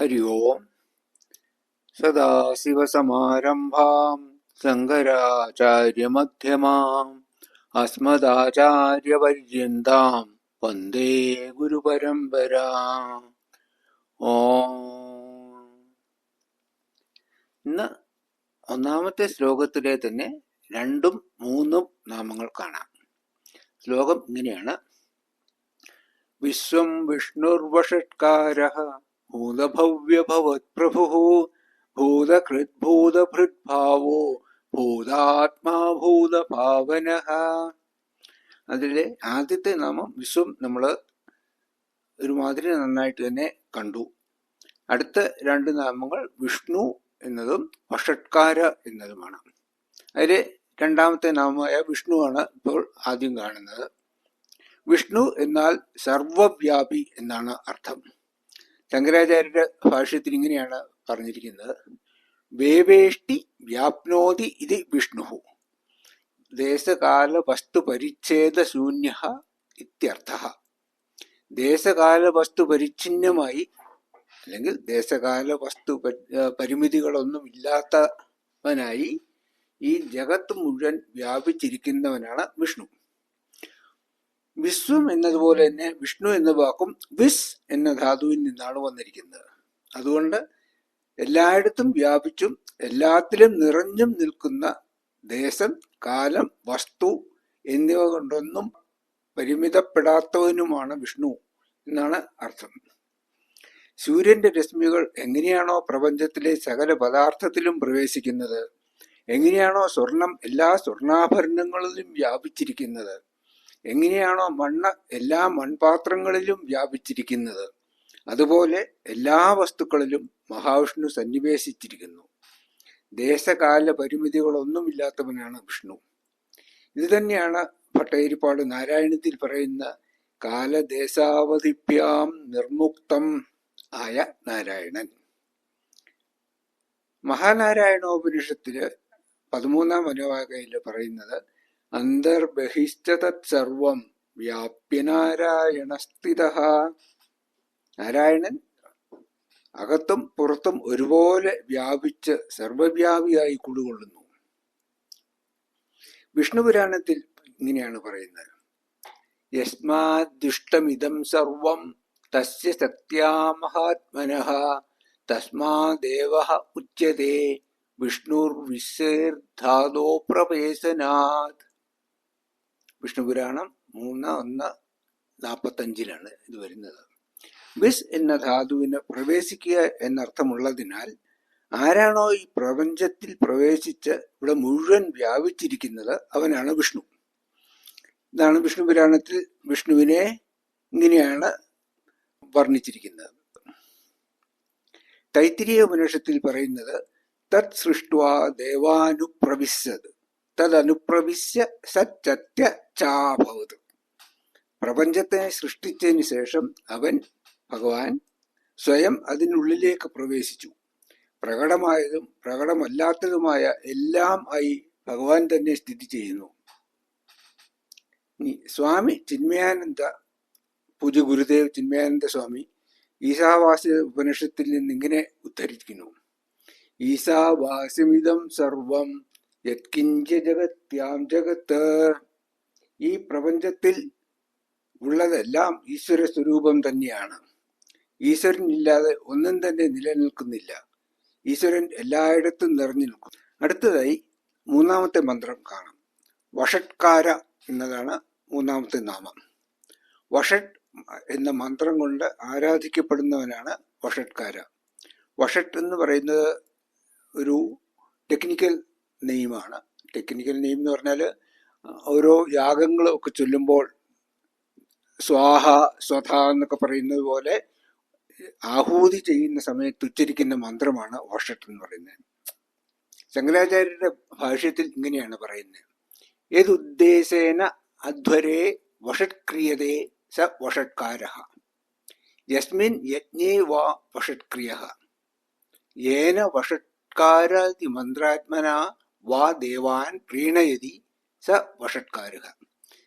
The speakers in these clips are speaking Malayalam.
ഹരി ഓം सदाशिवसमारम्भाम् ശങ്കരാചാര്യമധ്യമാം अस्मदाचार्यपर्यन्ताम् വന്ദേ गुरुपरम्परा ഓം ഇന്ന് ഒന്നാമത്തെ ശ്ലോകത്തിലെ തന്നെ രണ്ടും മൂന്നും നാമങ്ങൾ കാണാം. ശ്ലോകം ഇങ്ങനെയാണ്. വിശ്വം വിഷ്ണുർവഷട്കാര ഭൂതഭവ്യഭവത്പ്രഭു ഭൂതകൃദ്ഭൂതഭൃദ്ഭാവോ ഭൂതാത്മാ ഭൂതഭാവന അതിലെ ആദ്യത്തെ നാമം വിശ്വം നമ്മൾ ഒരുമാതിരി നന്നായിട്ട് തന്നെ കണ്ടു. അടുത്ത രണ്ട് നാമങ്ങൾ വിഷ്ണു എന്നതും വഷട്കാര എന്നതുമാണ്. അതിലെ രണ്ടാമത്തെ നാമമായ വിഷ്ണുവാണ് ഇപ്പോൾ ആദ്യം കാണുന്നത്. വിഷ്ണു എന്നാൽ സർവവ്യാപി എന്നാണ് അർത്ഥം. ശങ്കരാചാര്യരുടെ ഭാഷ്യത്തിൽ ഇങ്ങനെയാണ് പറഞ്ഞിരിക്കുന്നത്. വേവേഷ്ടി വ്യാപ്നോതി ഇത് വിഷ്ണു. ദേശകാല വസ്തു പരിച്ഛേദ ശൂന്യ ഇത്യർത്ഥ. ദേശകാല വസ്തു പരിച്ഛിന്നമായി അല്ലെങ്കിൽ ദേശകാല വസ്തു പരിമിതികളൊന്നും ഇല്ലാത്തവനായി ഈ ജഗത്ത് മുഴുവൻ വ്യാപിച്ചിരിക്കുന്നവനാണ് വിഷ്ണു. വിശ്വം എന്നതുപോലെ തന്നെ വിഷ്ണു എന്ന വാക്കും വിസ് എന്ന ധാതുവിൽ നിന്നാണ് വന്നിരിക്കുന്നത്. അതുകൊണ്ട് എല്ലായിടത്തും വ്യാപിച്ചും എല്ലാത്തിലും നിറഞ്ഞും നിൽക്കുന്ന ദേശം കാലം വസ്തു എന്നിവ കൊണ്ടൊന്നും പരിമിതപ്പെടാത്തവനുമാണ് വിഷ്ണു എന്നാണ് അർത്ഥം. സൂര്യന്റെ രശ്മികൾ എങ്ങനെയാണോ പ്രപഞ്ചത്തിലെ സകല പദാർത്ഥത്തിലും പ്രവേശിക്കുന്നത്? എങ്ങനെയാണോ സ്വർണം എല്ലാ സ്വർണാഭരണങ്ങളിലും വ്യാപിച്ചിരിക്കുന്നത്? എങ്ങനെയാണോ മണ്ണ് എല്ലാ മൺപാത്രങ്ങളിലും വ്യാപിച്ചിരിക്കുന്നത്. അതുപോലെ എല്ലാ വസ്തുക്കളിലും മഹാവിഷ്ണു സന്നിവേശിച്ചിരിക്കുന്നു. ദേശകാല പരിമിതികളൊന്നുമില്ലാത്തവനാണ് വിഷ്ണു. ഇത് തന്നെയാണ് ഭട്ടേരിപ്പാട് നാരായണത്തിൽ പറയുന്ന കാലദേശാവധിപ്യാം നിർമുക്തം ആയ നാരായണൻ. മഹാനാരായണോപനിഷത്തിൽ പതിമൂന്നാം അനുവാകയിൽ പറയുന്നത് അന്തർബഹിശ്ചതത്സർവം വ്യാപ്യനാരായണസ്ഥിത. നാരായണൻ അകത്തും പുറത്തും ഒരുപോലെ വ്യാപിച്ച് സർവവ്യാപിയായി കുടികൊള്ളുന്നു. വിഷ്ണുപുരാണത്തിൽ ഇങ്ങനെയാണ് പറയുന്നത്. യസ്മാദുഷ്ടമിതം സർവം തസ്യ സത്യാമഹാത്മന. തസ്മാദേവ ഉച്യത്തെ വിഷ്ണുർ വിശ്വേർധാതോ പ്രവേശനാത് വിഷ്ണുപുരാണം മൂന്ന് ഒന്ന് നാൽപ്പത്തഞ്ചിലാണ് ഇത് വരുന്നത്. വിസ് എന്ന ധാതുവിന് പ്രവേശിക്കുക എന്നർത്ഥമുള്ളതിനാൽ ആരാണോ ഈ പ്രപഞ്ചത്തിൽ പ്രവേശിച്ച് ഇവിടെ മുഴുവൻ വ്യാപിച്ചിരിക്കുന്നത് അവനാണ് വിഷ്ണു. ഇതാണ് വിഷ്ണു പുരാണത്തിൽ വിഷ്ണുവിനെ ഇങ്ങനെയാണ് വർണിച്ചിരിക്കുന്നത്. തൈത്തിരീയ ഉപനിഷത്തിൽ പറയുന്നത് തത് സൃഷ്ടുവാ ദേവാനുപ്രവിശത് തദനുപ്രവിശ്യ സച്ചത്യ ചാഭവത്. പ്രപഞ്ചത്തെ സൃഷ്ടിച്ചതിന് ശേഷം അവൻ ഭഗവാൻ സ്വയം അതിനുള്ളിലേക്ക് പ്രവേശിച്ചു. പ്രകടമായതും പ്രകടമല്ലാത്തതുമായ എല്ലാം ആയി ഭഗവാൻ തന്നെ സ്ഥിതി ചെയ്യുന്നു. സ്വാമി ചിന്മയാനന്ദ പൂജ ഗുരുദേവ് ചിന്മയാനന്ദ സ്വാമി ഈശാവാസ്യ ഉപനിഷത്തിൽ നിന്ന് ഇങ്ങനെ ഉദ്ധരിക്കുന്നു. ഈശാവാസ്യമിതം സർവം യത്കിഞ്ച ജഗത്യാം ജഗത്ത്. ഈ പ്രപഞ്ചത്തിൽ ഉള്ളതെല്ലാം ഈശ്വര സ്വരൂപം തന്നെയാണ്. ഈശ്വരൻ ഇല്ലാതെ ഒന്നും തന്നെ നിലനിൽക്കുന്നില്ല. ഈശ്വരൻ എല്ലായിടത്തും നിറഞ്ഞു നിൽക്കും. അടുത്തതായി മൂന്നാമത്തെ മന്ത്രം കാണാം. വഷട്കാര എന്നതാണ് മൂന്നാമത്തെ നാമം. വഷട്ട് എന്ന മന്ത്രം കൊണ്ട് ആരാധിക്കപ്പെടുന്നവനാണ് വഷട്കാര. വഷട്ട് എന്ന് പറയുന്നത് ഒരു ടെക്നിക്കൽ നെയിമാണ്. ടെക്നിക്കൽ നെയിം എന്ന് പറഞ്ഞാൽ ഓരോ യാഗങ്ങളും ഒക്കെ ചൊല്ലുമ്പോൾ സ്വാഹ സ്വധ എന്നൊക്കെ പറയുന്നത് പോലെ ആഹൂതി ചെയ്യുന്ന സമയത്ത് ഉച്ചരിക്കുന്ന മന്ത്രമാണ് ഓഷട്ട് എന്ന് പറയുന്നത്. ശങ്കരാചാര്യരുടെ ഭാഷ്യത്തിൽ ഇങ്ങനെയാണ് പറയുന്നത്. ഏതുദ്ദേശേന അധ്വരേ വഷട്ക്രിയതേ സ വഷട്കാര. യസ്മിൻ യജ്ഞേ വാ വഷട്ക്രിയ ഏന വഷട്കാരാതി മന്ത്രാത്മന വാ ദേവാൻ പ്രീണയതി സ വഷത്കാരുക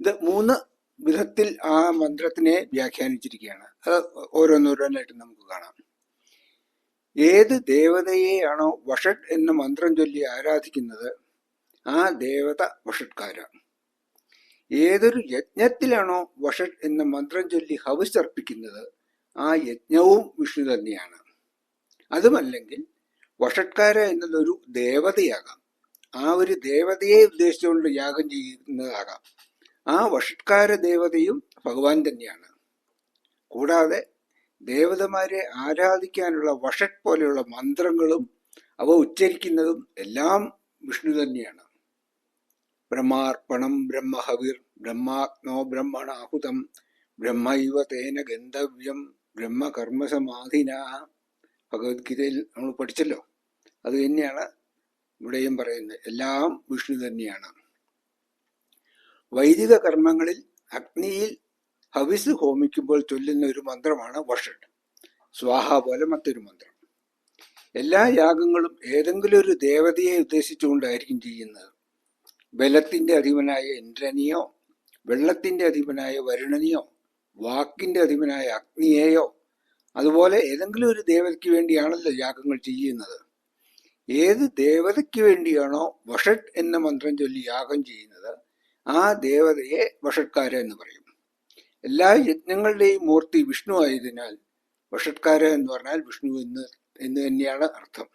ഇത് മൂന്ന് വിധത്തിൽ ആ മന്ത്രത്തിനെ വ്യാഖ്യാനിച്ചിരിക്കുകയാണ്. അത് ഓരോന്നോരോന്നായിട്ട് നമുക്ക് കാണാം. ഏത് ദേവതയെയാണോ വഷട്ട് എന്ന മന്ത്രം ചൊല്ലി ആരാധിക്കുന്നത്? ആ ദേവത വഷട്കാര. ഏതൊരു യജ്ഞത്തിലാണോ വഷട്ട് എന്ന മന്ത്രം ചൊല്ലി ഹവിസർപ്പിക്കുന്നത് ആ യജ്ഞവും വിഷ്ണു തന്നെയാണ്. അതുമല്ലെങ്കിൽ വഷട്കാര എന്നതൊരു ദേവതയാകാം. ആ ഒരു ദേവതയെ ഉദ്ദേശിച്ചുകൊണ്ട് യാഗം ചെയ്യുന്നതാകാം. ആ വഷത്കാര ദേവതയും ഭഗവാൻ തന്നെയാണ്. കൂടാതെ ദേവതമാരെ ആരാധിക്കാനുള്ള വഷട് പോലെയുള്ള മന്ത്രങ്ങളും അവ ഉച്ചരിക്കുന്നതും എല്ലാം വിഷ്ണു തന്നെയാണ്. ബ്രഹ്മാർപ്പണം ബ്രഹ്മഹവിർ ബ്രഹ്മാഗ്നോ ബ്രഹ്മണാഹുതം ബ്രഹ്മൈവ തേന ഗന്ധവ്യം ബ്രഹ്മകർമ്മസമാധിന. ഭഗവത്ഗീതയിൽ നമ്മൾ പഠിച്ചല്ലോ. അത് തന്നെയാണ് ഇവിടെയും പറയുന്നത് എല്ലാം വിഷ്ണു തന്നെയാണ്. വൈദിക കർമ്മങ്ങളിൽ അഗ്നിയിൽ ഹവിസ് ഹോമിക്കുമ്പോൾ ചൊല്ലുന്ന ഒരു മന്ത്രമാണ് വഷട്ട് സ്വാഹ പോലെ മറ്റൊരു മന്ത്രം. എല്ലാ യാഗങ്ങളും ഏതെങ്കിലും ഒരു ദേവതയെ ഉദ്ദേശിച്ചുകൊണ്ടായിരിക്കും ചെയ്യുന്നത്. ബലത്തിന്റെ അധിപനായ ഇന്ദ്രനെയോ വെള്ളത്തിന്റെ അധിപനായ വരുണനെയോ വാക്കിന്റെ അധിപനായ അഗ്നിയെയോ അതുപോലെ ഏതെങ്കിലും ഒരു ദേവതയ്ക്ക് വേണ്ടിയാണല്ലോ യാഗങ്ങൾ ചെയ്യുന്നത്. ഏത് ദേവതയ്ക്ക് വേണ്ടിയാണോ വഷട്ട് എന്ന മന്ത്രം ചൊല്ലി യാഗം ചെയ്യുന്നത് ആ ദേവതയെ വഷട്കാര എന്ന് പറയും. എല്ലാ യജ്ഞങ്ങളുടെയും മൂർത്തി വിഷ്ണു ആയതിനാൽ വഷട്കാര എന്ന് പറഞ്ഞാൽ വിഷ്ണു എന്ന് എന്ന് തന്നെയാണ് അർത്ഥം.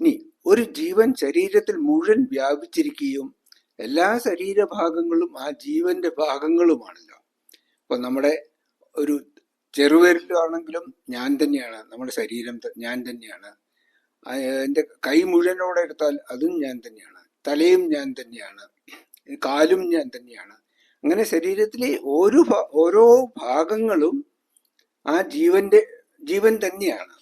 ഇനി ഒരു ജീവൻ ശരീരത്തിൽ മുഴുവൻ വ്യാപിച്ചിരിക്കുകയും എല്ലാ ശരീരഭാഗങ്ങളും ആ ജീവന്റെ ഭാഗങ്ങളുമാണല്ലോ. അപ്പൊ നമ്മുടെ ഒരു ചെറുവിരലാണെങ്കിലും ഞാൻ തന്നെയാണ് നമ്മുടെ ശരീരം ഞാൻ തന്നെയാണ്. ആ, എന്റെ കൈ മുഴുവനോടെ എടുത്താൽ അതും ഞാൻ തന്നെയാണ്. തലയും ഞാൻ തന്നെയാണ്. കാലും ഞാൻ തന്നെയാണ്. അങ്ങനെ ശരീരത്തിലെ ഓരോ ഓരോ ഭാഗങ്ങളും ആ ജീവന്റെ ജീവൻ തന്നെയാണ്.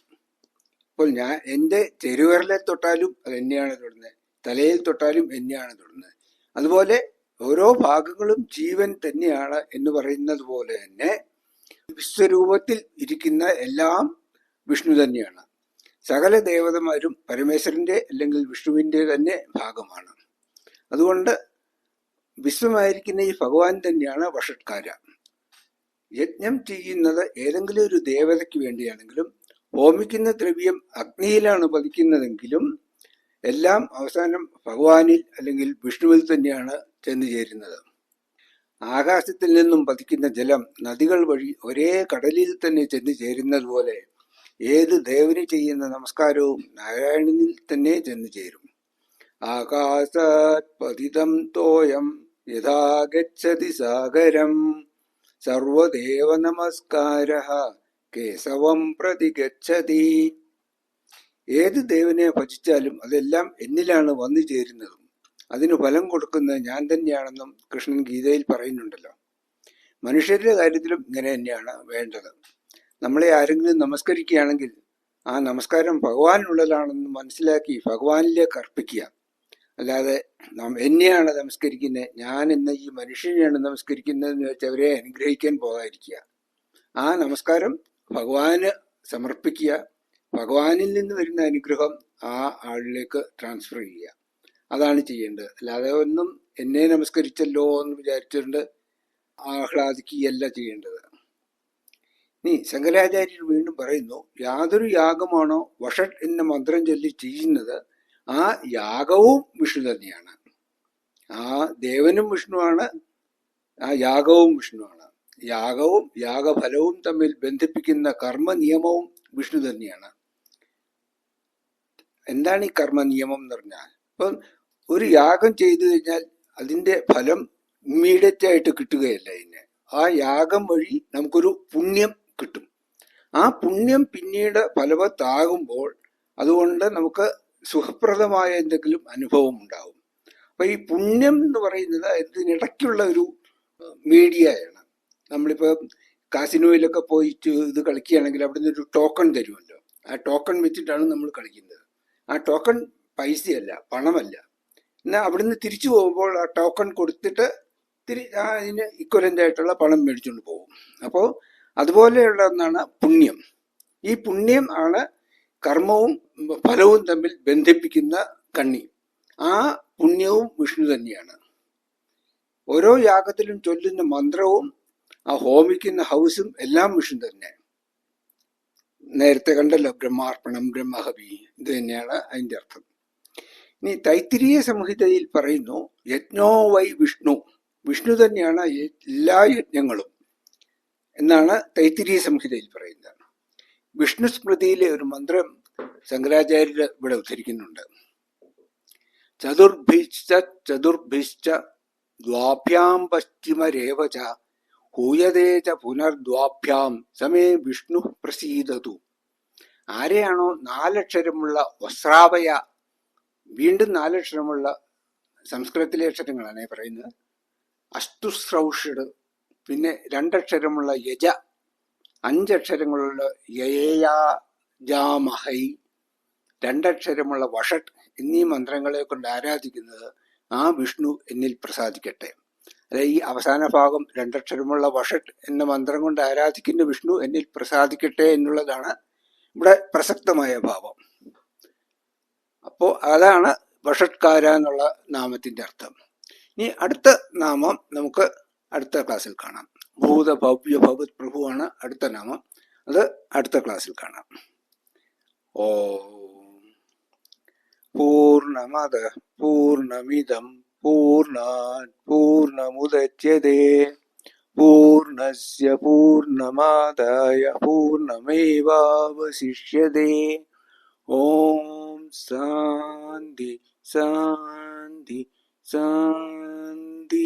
അപ്പോൾ ഞാൻ എന്റെ ചെരുവിരലെ തൊട്ടാലും അത് എന്നെയാണ് തൊടുന്നത്. തലയിൽ തൊട്ടാലും എന്നെയാണ് തൊടുന്നത്. അതുപോലെ ഓരോ ഭാഗങ്ങളും ജീവൻ തന്നെയാണ് എന്ന് പറയുന്നത് പോലെ തന്നെ വിശ്വരൂപത്തിൽ ഇരിക്കുന്ന എല്ലാം വിഷ്ണു തന്നെയാണ്. സകല ദേവതമാരും പരമേശ്വരന്റെ അല്ലെങ്കിൽ വിഷ്ണുവിന്റെ തന്നെ ഭാഗമാണ്. അതുകൊണ്ട് വിശ്വമായിരിക്കുന്ന ഈ ഭഗവാൻ തന്നെയാണ് വഷട്കാര. യജ്ഞം ചെയ്യുന്നത് ഏതെങ്കിലും ഒരു ദേവതയ്ക്ക് വേണ്ടിയാണെങ്കിലും ഹോമിക്കുന്ന ദ്രവ്യം അഗ്നിയിലാണ് പതിക്കുന്നതെങ്കിലും എല്ലാം അവസാനം ഭഗവാനിൽ അല്ലെങ്കിൽ വിഷ്ണുവിൽ തന്നെയാണ് ചെന്നു ചേരുന്നത്. ആകാശത്തിൽ നിന്നും പതിക്കുന്ന ജലം നദികൾ വഴി ഒരേ കടലിൽ തന്നെ ചെന്നു ചേരുന്നത് പോലെ ഏത് ദേവന് ചെയ്യുന്ന നമസ്കാരവും നാരായണനിൽ തന്നെ ചെന്നു ചേരും. ആകാശാത് പതിതം തോയം യഥാ ഗച്ഛതി സാഗരം. സർവദേവ നമസ്കാര കേശവം പ്രതി ഗച്ഛതി. ഏത് ദേവനെ ഭജിച്ചാലും അതെല്ലാം എന്നിലാണ് വന്നു ചേരുന്നതും അതിന് ഫലം കൊടുക്കുന്നത് ഞാൻ തന്നെയാണെന്നും കൃഷ്ണൻ ഗീതയിൽ പറയുന്നുണ്ടല്ലോ. മനുഷ്യരുടെ കാര്യത്തിലും ഇങ്ങനെ തന്നെയാണ് വേണ്ടത്. നമ്മളെ ആരെങ്കിലും നമസ്കരിക്കുകയാണെങ്കിൽ ആ നമസ്കാരം ഭഗവാനുള്ളതാണെന്ന് മനസ്സിലാക്കി ഭഗവാനിലേക്ക് അർപ്പിക്കുക. അല്ലാതെ നാം എന്നെയാണ് നമസ്കരിക്കുന്നത് ഞാൻ എന്ന ഈ മനുഷ്യനെയാണ് നമസ്കരിക്കുന്നതെന്ന് വെച്ച് അവരെ അനുഗ്രഹിക്കാൻ പോകാതിരിക്കുക. ആ നമസ്കാരം ഭഗവാന് സമർപ്പിക്കുക. ഭഗവാനിൽ നിന്ന് വരുന്ന അനുഗ്രഹം ആ ആളിലേക്ക് ട്രാൻസ്ഫർ ചെയ്യുക. അതാണ് ചെയ്യേണ്ടത്. അല്ലാതെ ഒന്നും എന്നെ നമസ്കരിച്ചല്ലോ എന്ന് വിചാരിച്ചുകൊണ്ട് ആഹ്ലാദിക്കുകയല്ല ചെയ്യേണ്ടത്. ഇനി ശങ്കരാചാര്യർ വീണ്ടും പറയുന്നു യാതൊരു യാഗമാണോ വഷട്ട് എന്ന മന്ത്രം ചൊല്ലി ചെയ്യുന്നത് ആ യാഗവും വിഷ്ണു തന്നെയാണ്. ആ ദേവനും വിഷ്ണുവാണ് ആ യാഗവും വിഷ്ണുവാണ്. യാഗവും യാഗഫലവും തമ്മിൽ ബന്ധിപ്പിക്കുന്ന കർമ്മ നിയമവും വിഷ്ണു തന്നെയാണ്. എന്താണ് ഈ കർമ്മ നിയമം എന്ന് പറഞ്ഞാൽ? ഇപ്പം ഒരു യാഗം ചെയ്തു കഴിഞ്ഞാൽ അതിന്റെ ഫലം ഇമ്മീഡിയറ്റ് ആയിട്ട് കിട്ടുകയല്ല ഇതിന്. ആ യാഗം വഴി നമുക്കൊരു പുണ്യം കിട്ടും. ആ പുണ്യം പിന്നീട് ഫലവത്താകുമ്പോൾ അതുകൊണ്ട് നമുക്ക് സുഖപ്രദമായ എന്തെങ്കിലും അനുഭവം ഉണ്ടാകും അപ്പൊ ഈ പുണ്യം എന്ന് പറയുന്നത് ഇതിനിടയ്ക്കുള്ള ഒരു മീഡിയയാണ്. നമ്മളിപ്പോ കാസിനോയിലൊക്കെ പോയിട്ട് ഇത് കളിക്കുകയാണെങ്കിൽ അവിടെ നിന്ന് ഒരു ടോക്കൺ തരുമല്ലോ. ആ ടോക്കൺ വെച്ചിട്ടാണ് നമ്മൾ കളിക്കുന്നത്. ആ ടോക്കൺ പൈസയല്ല പണമല്ല. എന്നാൽ അവിടുന്ന് തിരിച്ചു പോകുമ്പോൾ ആ ടോക്കൺ കൊടുത്തിട്ട് തിരി അതിന് ഇക്വലന്റ് ആയിട്ടുള്ള പണം മേടിച്ചുകൊണ്ട് പോകും. അപ്പോൾ അതുപോലെയുള്ള ഒന്നാണ് പുണ്യം. ഈ പുണ്യം ആണ് കർമ്മവും ഫലവും തമ്മിൽ ബന്ധിപ്പിക്കുന്ന കണ്ണി. ആ പുണ്യവും വിഷ്ണു തന്നെയാണ്. ഓരോ യാഗത്തിലും ചൊല്ലുന്ന മന്ത്രവും ആ ഹോമിക്കുന്ന ഹൗസും എല്ലാം വിഷ്ണു തന്നെ. നേരത്തെ കണ്ടല്ലോ ബ്രഹ്മാർപ്പണം ബ്രഹ്മഹവി ഇത് തന്നെയാണ് അതിന്റെ അർത്ഥം. ഇനി തൈത്തിരീയ സംഹിതയിൽ പറയുന്നു യജ്ഞോ വൈ വിഷ്ണു. വിഷ്ണു തന്നെയാണ് എല്ലാ യജ്ഞങ്ങളും. എന്നാണ് തൈത്തിരീയ സംഹിതയിൽ പറയുന്നത്. വിഷ്ണു സ്മൃതിയിലെ ഒരു മന്ത്രം ശങ്കരാചാര്യർ ഇവിടെ ഉദ്ധരിക്കുന്നുണ്ട്. ചതുർഭിശ്ച ചതുർഭിശ്ച ദ്വാഭ്യാം പശ്ചിമരേവച ഹൂയതേ ച പുനർദ്വാഭ്യാം സമേ വിഷ്ണു പ്രസീദതു. ആരെയാണോ നാലക്ഷരമുള്ള വസ്രാവയ വീണ്ടും നാലക്ഷരമുള്ള സംസ്കൃതത്തിലെ അക്ഷരങ്ങളാണ് പറയുന്നത്. അസ്തുസ്രൗഷിഡ് പിന്നെ രണ്ടക്ഷരമുള്ള യജ അഞ്ചക്ഷരങ്ങളുള്ള യയാജാമഹൈ രണ്ടക്ഷരമുള്ള വഷട്ട് എന്നീ മന്ത്രങ്ങളെ കൊണ്ട് ആരാധിക്കുന്നത് ആ വിഷ്ണു എന്നിൽ പ്രസാദിക്കട്ടെ. അല്ലെ ഈ അവസാന ഭാഗം രണ്ടക്ഷരമുള്ള വഷട്ട് എന്ന മന്ത്രം കൊണ്ട് ആരാധിക്കുന്ന വിഷ്ണു എന്നിൽ പ്രസാദിക്കട്ടെ എന്നുള്ളതാണ് ഇവിടെ പ്രസക്തമായ ഭാവം. അപ്പോ അതാണ് വഷട്കാര എന്നുള്ള നാമത്തിന്റെ അർത്ഥം. ഇനി അടുത്ത നാമം നമുക്ക് അടുത്ത ക്ലാസ്സിൽ കാണാം ഭൂത ഭവ്യ ഭവത് പ്രഭുവാണ് അടുത്ത നാമം അത് അടുത്ത ക്ലാസ്സിൽ കാണാം ഓ പൂർണ്ണമത പൂർണ്ണമിതം പൂർണ്ണാത് പൂർണ്ണമുദച്യത്തെ പൂർണ്ണസ്യ പൂർണ്ണമാദായ പൂർണ്ണമേവാവശിഷ്യത്തെ ഓം ശാന്തി ശാന്തി ശാന്തി